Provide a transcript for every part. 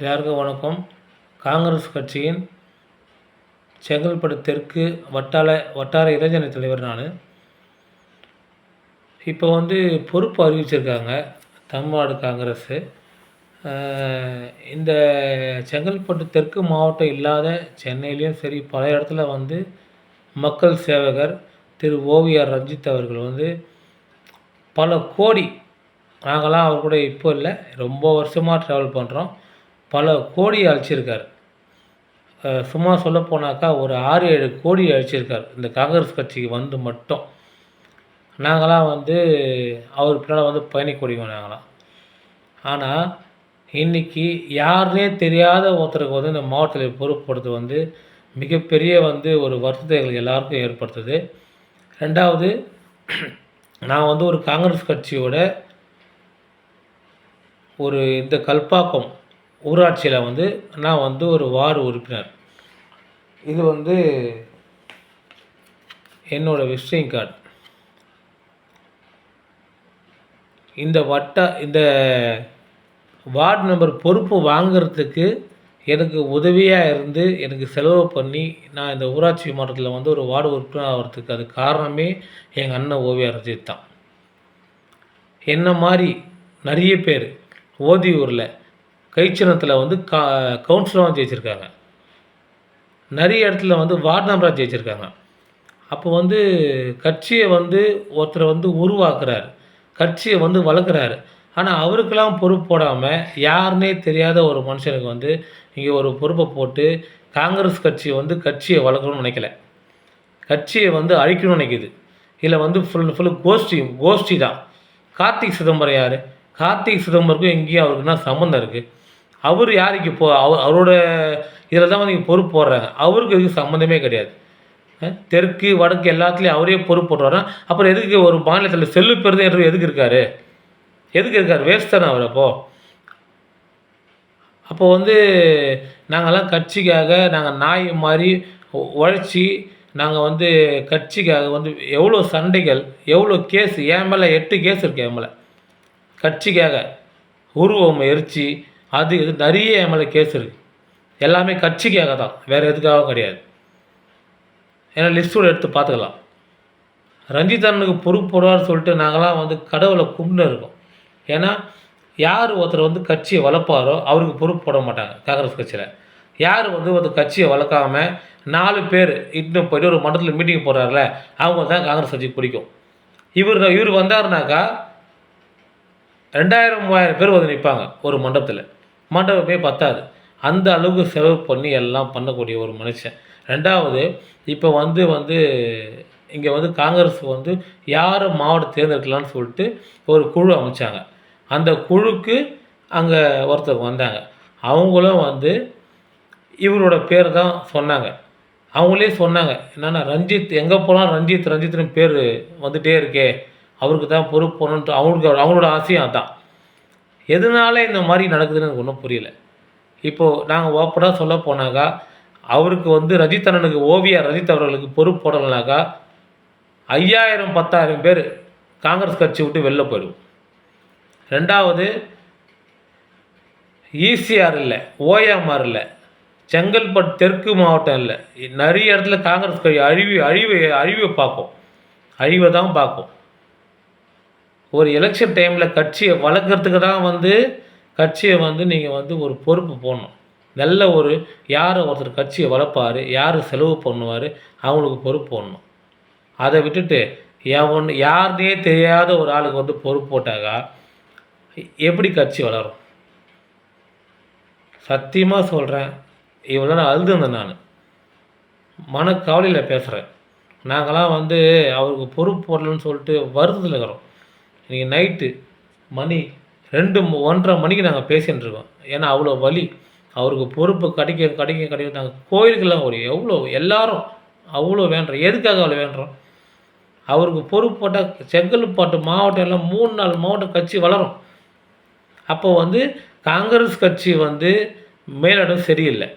எல்லாருக்கும் வணக்கம். காங்கிரஸ் கட்சியின் செங்கல்பட்டு தெற்கு வட்டார வட்டார இளைஞரணி தலைவர் நான். இப்போ வந்து பொறுப்பு அறிவிச்சிருக்காங்க தமிழ்நாடு காங்கிரஸு. இந்த செங்கல்பட்டு தெற்கு மாவட்டம் இல்லாத சென்னையிலையும் சரி பல இடத்துல வந்து மக்கள் சேவகர் திரு ஓவிஆர் ரஞ்சித் அவர்கள் வந்து பல கோடி நாங்களாம் அவர் கூட இப்போ இல்லை ரொம்ப வருஷமாக ட்ராவல் பண்ணுறோம் பல கோடி அழிச்சிருக்கார். சும்மா சொல்ல போனாக்கா ஒரு ஆறு ஏழு கோடி அழிச்சிருக்கார். இந்த காங்கிரஸ் கட்சிக்கு வந்து மட்டும். நாங்களாம் வந்து அவர் பின்னால் வந்து பயணிக்கூடியவங்க நாங்களாம்? ஆனால் இன்றைக்கி யாருனே தெரியாத ஒருத்தருக்கு வந்து இந்த மாவட்டத்தில் பொறுப்படுத்து வந்து மிகப்பெரிய வந்து ஒரு வருத்தத்தை எங்களுக்கு எல்லாருக்கும் ஏற்படுத்துது. ரெண்டாவது நான் வந்து ஒரு காங்கிரஸ் கட்சியோட ஒரு இந்த கல்பாக்கம் ஊராட்சியில் வந்து நான் வந்து ஒரு வார்டு உறுப்பினர். இது வந்து என்னோடய விசிட்டிங் கார்டு. இந்த வட்ட இந்த வார்டு மெம்பர் பொறுப்பு வாங்குறதுக்கு எனக்கு உதவியாக இருந்து எனக்கு செலவு பண்ணி நான் இந்த ஊராட்சி மாவட்டத்தில் வந்து ஒரு வார்டு உறுப்பினர் ஆகிறதுக்கு அது காரணமே எங்கள் அண்ணன் ஓவியா ரஜித் தான். என்ன மாதிரி நிறைய பேர் ஓதியூரில் கைச்சினத்தில் வந்து கா கவுன்சிலராக ஜெயிச்சிருக்காங்க. நிறைய இடத்துல வந்து வார்டு மெம்பராக ஜெயிச்சிருக்காங்க. அப்போ வந்து கட்சியை வந்து ஒருத்தரை வந்து உருவாக்குறார். கட்சியை வந்து வளர்க்குறாரு. ஆனால் அவருக்கெல்லாம் பொறுப்பு போடாமல் யாருனே தெரியாத ஒரு மனுஷனுக்கு வந்து இங்கே ஒரு பொறுப்பை போட்டு காங்கிரஸ் கட்சியை வந்து கட்சியை வளர்க்கணும்னு நினைக்கல. கட்சியை வந்து அழிக்கணும்னு நினைக்குது. இதில் வந்து ஃபுல் ஃபுல்லு கோஷ்டி கோஷ்டி தான் கார்த்திக் சிதம்பரம் யார்? கார்த்திக் சிதம்பரத்துக்கும் எங்கேயும் அவருக்கு என்ன சம்மந்தம் இருக்குது அவர் யாருக்கு இப்போ அவர் அவரோட இதில் தான் வந்து இங்கே பொறுப்பு போடுறாங்க. அவருக்கு இதுக்கு சம்மந்தமே கிடையாது. தெற்கு வடக்கு எல்லாத்துலேயும் அவரே பொறுப்பு போடுறாருன்னா அப்புறம் எதுக்கு ஒரு மாநிலத்தில் செல்லு பெருது எதுக்கு இருக்காரு? எதுக்கு இருக்கார்? வேஸ்ட் தானே அவர் அப்போது அப்போ வந்து நாங்கள்லாம் கட்சிக்காக நாங்கள் நாய் மாதிரி உழைச்சி நாங்கள் வந்து கட்சிக்காக வந்து எவ்வளோ சண்டைகள் எவ்வளோ கேஸ் என் மேலே எட்டு கேஸ் இருக்கு என் மேலே. கட்சிக்காக உருவம் எரிச்சு அது இது நிறைய என் மேலே கேஸ் இருக்குது எல்லாமே கட்சிக்காக தான். வேறு எதுக்காகவும் கிடையாது. ஏன்னா லிஸ்ட்டோடு எடுத்து பார்த்துக்கலாம். ரஞ்சித் அண்ணனுக்கு பொறுப்பு போடுவார்னு சொல்லிட்டு நாங்களாம் வந்து கடவுளை கும்பிட்டு இருக்கோம். ஏன்னா யார் ஒருத்தர் வந்து கட்சியை வளர்ப்பாரோ அவருக்கு பொறுப்பு போட மாட்டாங்க காங்கிரஸ் கட்சியில். யார் வந்து ஒரு கட்சியை வளர்க்காம நாலு பேர் இன்னும் போய்ட்டு ஒரு மண்டலத்தில் மீட்டிங் போகிறாருல அவங்க தான் காங்கிரஸ் கட்சிக்கு பிடிக்கும். இவர் இவர் வந்தாருனாக்கா ரெண்டாயிரம் மூவாயிரம் பேர் வந்து நிற்பாங்க ஒரு மண்டபத்தில் மண்டபமே பத்தாது. அந்த அளவுக்கு செலவு பண்ணி எல்லாம் பண்ணக்கூடிய ஒரு மனுஷன். ரெண்டாவது இப்போ வந்து வந்து இங்கே வந்து காங்கிரஸ் வந்து யார் மாவட்டம் தேர்ந்தெடுக்கலாம்னு சொல்லிட்டு ஒரு குழு அமைச்சாங்க. அந்த குழுக்கு அங்கே ஒருத்தர் வந்தாங்க. அவங்களும் வந்து இவரோட பேர் தான் சொன்னாங்க. அவங்களே சொன்னாங்க என்னென்னா ரஞ்சித் எங்கே போனால் ரஞ்சித் ரஞ்சித்னு பேர் வந்துகிட்டே இருக்கே. அவருக்கு தான் பொறுப்பு போகணுன்ட்டு அவங்களுக்கு அவங்களோட ஆசையும் அதான். எதனால இந்த மாதிரி நடக்குதுன்னு எனக்கு ஒன்றும் புரியல. இப்போது நாங்கள் ஓப்பனாக சொல்ல போனாக்கா அவருக்கு வந்து ரஜித் அண்ணனுக்கு ஓவியா ரஜித் அவர்களுக்கு பொறுப்பு போடலைனாக்கா ஐயாயிரம் பத்தாயிரம் பேர் காங்கிரஸ் கட்சி விட்டு வெளில போயிடுவோம். ரெண்டாவது ஈசிஆர் இல்லை ஓஎம்ஆர் இல்லை செங்கல்பட்டு தெற்கு மாவட்டம் இல்லை நிறைய இடத்துல காங்கிரஸ் கட்சி அழிவு அழிவு அழிவை பார்க்கும். அழிவை தான் பார்க்கும். ஒரு எலெக்ஷன் டைமில் கட்சியை வளர்க்குறதுக்கு தான் வந்து கட்சியை வந்து நீங்கள் வந்து ஒரு பொறுப்பு போடணும். நல்ல ஒரு யார் ஒருத்தர் கட்சியை வளர்ப்பார் யார் செலவு பண்ணுவார் அவங்களுக்கு பொறுப்பு போடணும். அதை விட்டுட்டு எவன் யாருனே தெரியாத ஒரு ஆளுக்கு வந்து பொறுப்பு போட்டாக்கா எப்படி கட்சி வளரும்? சத்தியமாக சொல்கிறேன் இவ்வளோ நான் அழுதுந்தேன் நான். மனக்கவலையில் பேசுகிறேன் நாங்களாம் வந்து அவருக்கு பொறுப்பு போடலன்னு சொல்லிட்டு வருத்தத்தில் இருக்கிறோம். இன்றைக்கி நைட்டு மணி ரெண்டு ஒன்றரை மணிக்கு நாங்கள் பேசின்னு இருக்கோம். ஏன்னா அவ்வளோ வலி. அவருக்கு பொறுப்பு கிடைக்க கிடைக்க கிடைக்க. நாங்கள் கோயிலுக்கெல்லாம் ஒரு எவ்வளோ எல்லாரும் அவ்வளோ வேண்டுறோம். எதுக்காக அவ்வளோ வேண்டுறோம்? அவருக்கு பொறுப்பு போட்டால் செங்கல்பாட்டு மாவட்டம் எல்லாம் மூணு நாலு மாவட்டம் கட்சி வளரும். அப்போ வந்து காங்கிரஸ் கட்சி வந்து மேலிடம் சரியில்லை.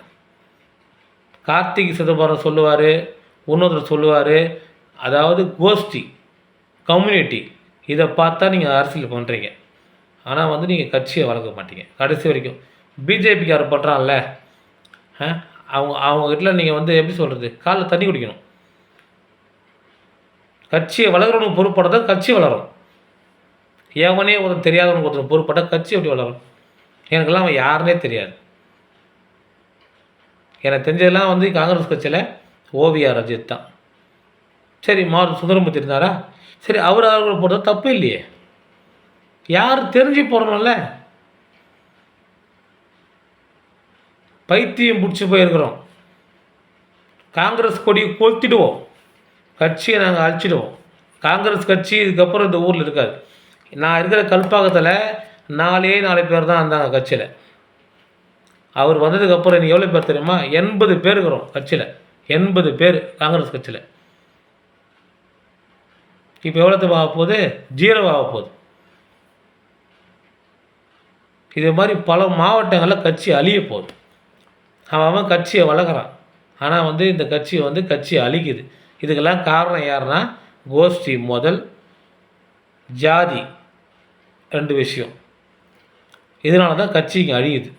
கார்த்திக் சிதம்பரம் சொல்லுவார் இன்னொருத்தர் சொல்லுவார் அதாவது கோஷ்டி கம்யூனிட்டி. இதை பார்த்தா நீங்கள் அரசியல் பண்ணுறீங்க ஆனால் வந்து நீங்கள் கட்சியை வளர்க்க மாட்டீங்க. கடைசி வரைக்கும் பிஜேபிக்காரர் பண்ணுறான்ல அவங்க அவங்ககிட்ட நீங்கள் வந்து எப்படி சொல்கிறது காலைல தண்ணி குடிக்கணும். கட்சியை வளர்கிறவனுக்கு பொறுப்படுறத கட்சி வளரும். எவனே ஒருத்தன் தெரியாதவனுக்கு ஒருத்தன் பொறுப்பட்ட கட்சி எப்படி வளரும்? எனக்கெல்லாம் அவன் யாருன்னே தெரியாது. எனக்கு தெரிஞ்சதெல்லாம் வந்து காங்கிரஸ் கட்சியில் ஓவிஆர் அஜித் தான். சரி மாறு சுந்தரமூர்த்தி இருந்தாரா? சரி அவர் அவர்களை போடுறது தப்பு இல்லையே. யார் தெரிஞ்சு போடணும்ல? பைத்தியம் பிடிச்சி போயிருக்கிறோம். காங்கிரஸ் கொடியை கொளுத்திடுவோம். கட்சியை நாங்கள் அழிச்சிடுவோம். காங்கிரஸ் கட்சி இதுக்கப்புறம் இந்த ஊரில் இருக்காது. நான் இருக்கிற கல்பாக்கத்தில் நாலே நாலு பேர் தான் இருந்தாங்க கட்சியில். அவர் வந்ததுக்கப்புறம் நீ எவ்வளோ பேர் தெரியுமா? எண்பது பேர் இருக்கிறோம் கட்சியில். எண்பது பேர் காங்கிரஸ் கட்சியில். இப்போ எவ்வளோத்து ஆக போகுது ஜீரோ ஆக போகுது இதே மாதிரி பல மாவட்டங்களில் கட்சி அழிய போகுது. அவன் அவன் கட்சியை வளர்க்குறான். ஆனால் வந்து இந்த கட்சியை வந்து கட்சியை அழிக்குது. இதுக்கெல்லாம் காரணம் யாருன்னா கோஷ்டி முதல் ஜாதி ரெண்டு விஷயம். இதனால தான் கட்சி இங்கே அழியுது.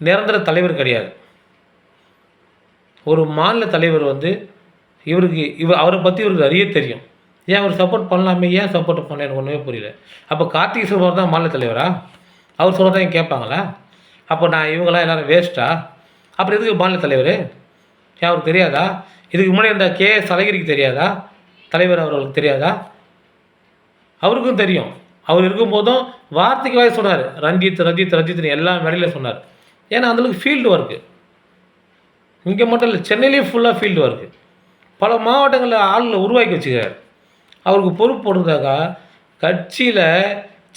நிரந்தர தலைவர் கிடையாது. ஒரு மாநில தலைவர் வந்து இவருக்கு இவர் அவரை பற்றி இவருக்கு நிறைய தெரியும். ஏன் அவர் சப்போர்ட் பண்ணலாமே? ஏன் சப்போர்ட் பண்ண எனக்கு ஒன்றுமே புரியல. அப்போ கார்த்திக் சுப்ரமணியம் தான் மாநில தலைவரா? அவர் சொல்கிறதா தான் கேட்பாங்களா? அப்போ நான் இவங்களாம் எல்லோரும் வேஸ்ட்டா அப்புறம் எதுக்கு மாநில தலைவர்? ஏன் அவருக்கு தெரியாதா? இதுக்கு முன்னாடி இந்த கே எஸ் அழகிரிக்கு தெரியாதா? தலைவர் அவர்களுக்கு தெரியாதா? அவருக்கும் தெரியும். அவர் இருக்கும்போதும் வார்த்தைக்கு வாய் சொன்னார். ரஞ்சித் ரஞ்சித் ரஞ்சித்னு எல்லா மேடையிலும் சொன்னார். ஏன்னா அந்தளவுக்கு ஃபீல்டு ஒர்க்கு இங்கே மட்டும் இல்லை சென்னையிலேயே ஃபுல்லாக ஃபீல்டு ஒர்க்கு பல மாவட்டங்களில் ஆளுங்களை உருவாக்கி வச்சுக்கிறார். அவருக்கு பொறுப்பு போடுறதாக்கா கட்சியில்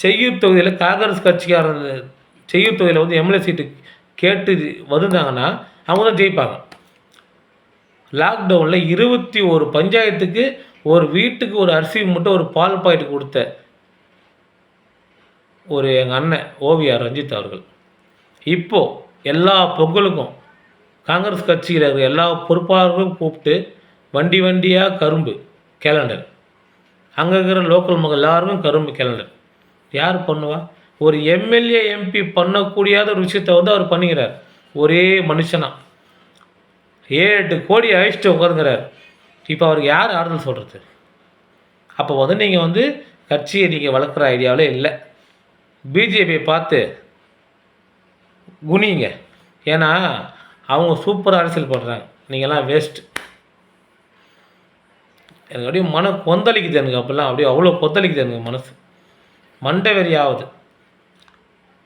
செய்யூர் தொகுதியில் காங்கிரஸ் கட்சிக்காரர் செய்யூர் தொகுதியில் வந்து எம்எல்ஏ சீட்டு கேட்டு வந்திருந்தாங்கன்னா அவங்க தான் ஜெயிப்பாங்க. லாக்டவுனில் இருபத்தி ஒரு பஞ்சாயத்துக்கு ஒரு வீட்டுக்கு ஒரு அரிசி மட்டும் ஒரு பால் பாக்கெட் கொடுத்த ஒரு எங்கள் அண்ணன் ஓவியார் ரஞ்சித் அவர்கள். இப்போது எல்லா பொங்கலுக்கும் காங்கிரஸ் கட்சியில் இருக்கிற எல்லா பொறுப்பாளர்களும் கூப்பிட்டு வண்டி வண்டியாக கரும்பு கேலண்டர் அங்கே இருக்கிற லோக்கல் மக்கள் எல்லாருமே கரும்பு கேலண்டர் யார் பண்ணுவா? ஒரு எம்எல்ஏ எம்பி பண்ணக்கூடியாத ஒரு விஷயத்தை வந்து அவர் பண்ணிக்கிறார். ஒரே மனுஷனா. ஏழு எட்டு கோடி அழிச்சிட்டு உட்காந்துக்கிறார் இப்போ அவருக்கு யார் ஆறுதல் சொல்கிறது அப்போ வந்து நீங்கள் வந்து கட்சியை நீங்கள் வளர்க்குற ஐடியாவில் இல்லை. பிஜேபியை பார்த்து குனிங்க ஏன்னா அவங்க சூப்பராக அரசியல் பண்ணுறாங்க நீங்கள்லாம் வேஸ்ட்டு எனக்கு அப்படியே மன கொந்தளிக்குது எனக்கு அப்போல்லாம். அப்படியே அவ்வளோ கொந்தளிக்குது எனக்கு மனசு. மண்டை வெறி ஆகுது.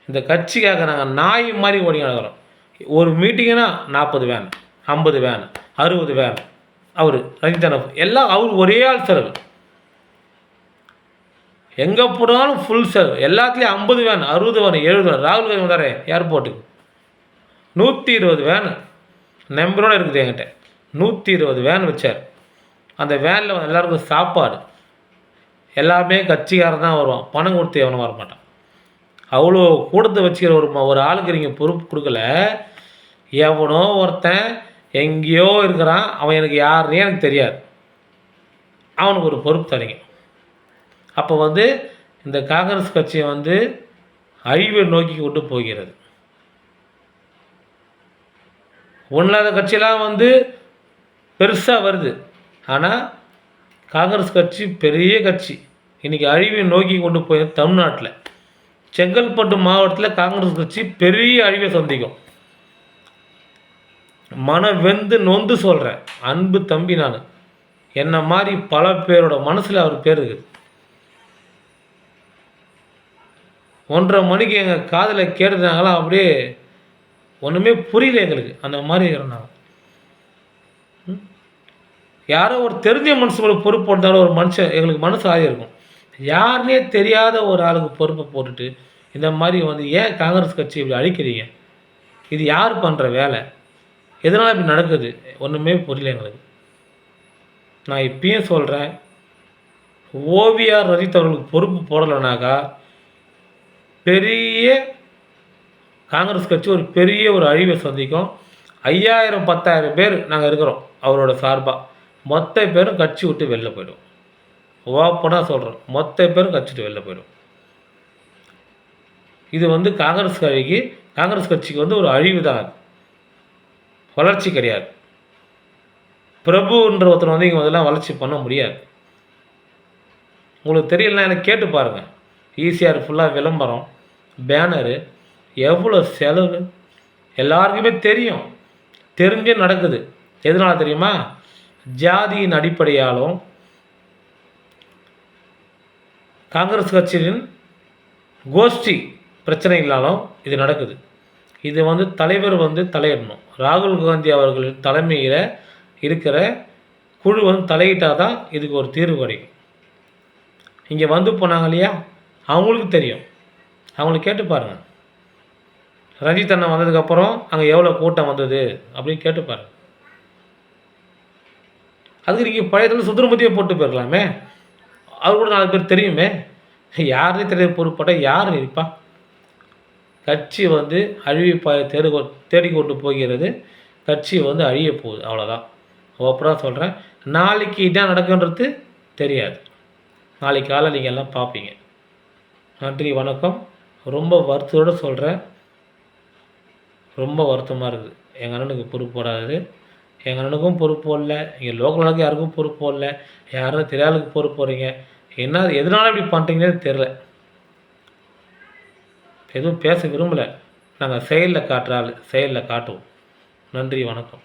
இந்த கட்சிக்காக நாங்கள் நாய் மாதிரி ஓடி நடக்கிறோம். ஒரு மீட்டிங்குனா நாற்பது வேன் ஐம்பது வேன் அறுபது வேன். அவர் ரஞ்சிதன் எல்லாம் அவர் ஒரே ஆள் செலவு. எங்கே போனாலும் ஃபுல் செலவு. எல்லாத்துலேயும் ஐம்பது வேன் அறுபது வேன் எழுபது வேன். ராகுல் காந்தி வந்தார் ஏர்போர்ட்டுக்கு நூற்றி இருபது வேன். நம்பரோடு இருக்குது என்கிட்ட. நூற்றி இருபது வேன் வச்சார். அந்த வேனில் எல்லாருக்கும் சாப்பாடு. எல்லாமே கட்சிக்காரன் தான் வருவான். பணம் கொடுத்து எவனும் வர மாட்டான் அவ்வளோ கூடத்தை வச்சுக்கிற ஒரு ஒரு ஆளுக்கு நீங்கள் பொறுப்பு கொடுக்கல. எவனோ ஒருத்தன் எங்கேயோ இருக்கிறான். அவன் எனக்கு யாருன்னே எனக்கு தெரியாது. அவனுக்கு ஒரு பொறுப்பு தரீங்க. அப்போ வந்து இந்த காங்கிரஸ் கட்சியை வந்து அழிவை நோக்கி கொண்டு போகிறது. ஒன்றாத கட்சியெல்லாம் வந்து பெருசாக வருது. ஆனால் காங்கிரஸ் கட்சி பெரிய கட்சி. இன்றைக்கி அழிவை நோக்கி கொண்டு போய் தமிழ்நாட்டில். செங்கல்பட்டு மாவட்டத்தில் காங்கிரஸ் கட்சி பெரிய அழிவை சந்திக்கும். மன வெந்து நொந்து சொல்கிறேன் அன்பு தம்பி நான். என்னை மாதிரி பல பேரோட மனசில் அவர் பேர் இருக்குது ஒன்றரை மணிக்கு எங்கள் காதில் கேட்டுனாங்களாம் அப்படியே ஒன்றுமே புரியல எங்களுக்கு. அந்த மாதிரி இருந்தாங்க யாரோ ஒரு தெரிஞ்ச மனுஷங்களுக்கு பொறுப்பு போட்டாலும் ஒரு மனுஷன் எங்களுக்கு மனசு ஆகி இருக்கும். யாருனே தெரியாத ஒரு ஆளுக்கு பொறுப்பை போட்டுட்டு இந்த மாதிரி வந்து ஏன் காங்கிரஸ் கட்சி இப்படி அழிக்கிறீங்க? இது யார் பண்ணுற வேலை? எதனால் இப்படி நடக்குது? ஒன்றுமே புரியல எங்களுக்கு. நான் இப்பயும் சொல்கிறேன் ஓவியார் ரஜித் அவர்களுக்கு பொறுப்பு போடலைனாக்கா பெரிய காங்கிரஸ் கட்சி ஒரு பெரிய ஒரு அழிவை சந்திக்கும். ஐயாயிரம் பத்தாயிரம் பேர் நாங்கள் இருக்கிறோம் அவரோட சார்பாக மொத்த பேரும் கட்சி விட்டு வெளில போயிடும். ஓப்பனாக சொல்கிறோம் மொத்த பேரும் கட்சி விட்டு வெளில போயிடும். இது வந்து காங்கிரஸ் கட்சிக்கு காங்கிரஸ் கட்சிக்கு வந்து ஒரு அழிவு தான் வளர்ச்சி கிடையாது. பிரபுன்ற ஒருத்தர் வந்து இங்கே அதெல்லாம் வளர்ச்சி பண்ண முடியாது. உங்களுக்கு தெரியலனா எனக்கு கேட்டு பாருங்கள் ஈஸியாக ஃபுல்லாக விளம்பரம் பேனரு எவ்வளோ செலவு? எல்லாருக்குமே தெரியும். தெரிஞ்சே நடக்குது. எதனால் தெரியுமா? ஜாதியின் அடிப்படையாலும் காங்கிரஸ் கட்சியின் கோஷ்டி பிரச்சனைகளாலும் இது நடக்குது. இது வந்து தலைவர் வந்து தலையிடணும். ராகுல் காந்தி அவர்களின் தலைமையில் இருக்கிற குழு வந்து தலையிட்டால் தான் இதுக்கு ஒரு தீர்வு கிடைக்கும். இங்கே வந்து போனாங்க இல்லையா? அவங்களுக்கு தெரியும். அவங்கள கேட்டு பாருங்கள் ரஞ்சித் அண்ணன் வந்ததுக்கப்புறம் அங்கே எவ்வளோ கூட்டம் வந்தது அப்படின்னு கேட்டு பாருங்கள் அதுக்கு நீங்கள் பழையத்தில் சுந்தரமூர்த்தியை போட்டு போயிருக்கலாமே அவர் கூட நாலு பேர் தெரியுமே. யாருனே தெரிய பொறுப்பட்ட யார் இருப்பா? கட்சி வந்து அழிவு ப தேடி கொ- தேடிக்கொண்டு போகிறது. கட்சி வந்து அழிய போகுது. அவ்வளோதான் ஓப்பராக சொல்கிறேன் நாளைக்கு இதான் நடக்குன்றது தெரியாது. நாளைக்கு காலை நீங்கள் எல்லாம் பார்ப்பீங்க நன்றி வணக்கம். ரொம்ப வருத்தத்தோடு சொல்கிறேன் ரொம்ப வருத்தமாக இருக்குது. எங்கள் அண்ணனுக்கு பொறுப்பு போடாது எங்கள் அண்ணனுக்கும் பொறுப்பு போடல இங்கே லோக்கல் அண்ணனுக்கு யாருக்கும் பொறுப்பு போடல யாரும் தெரியாளுக்கு பொறுப்பு போகிறீங்க என்ன எதனால இப்படி பண்ணுறீங்கன்னு தெரில எதுவும் பேச விரும்பலை. நாங்கள் செயலில் காட்டுற ஆள் செயலில் காட்டுவோம். நன்றி வணக்கம்.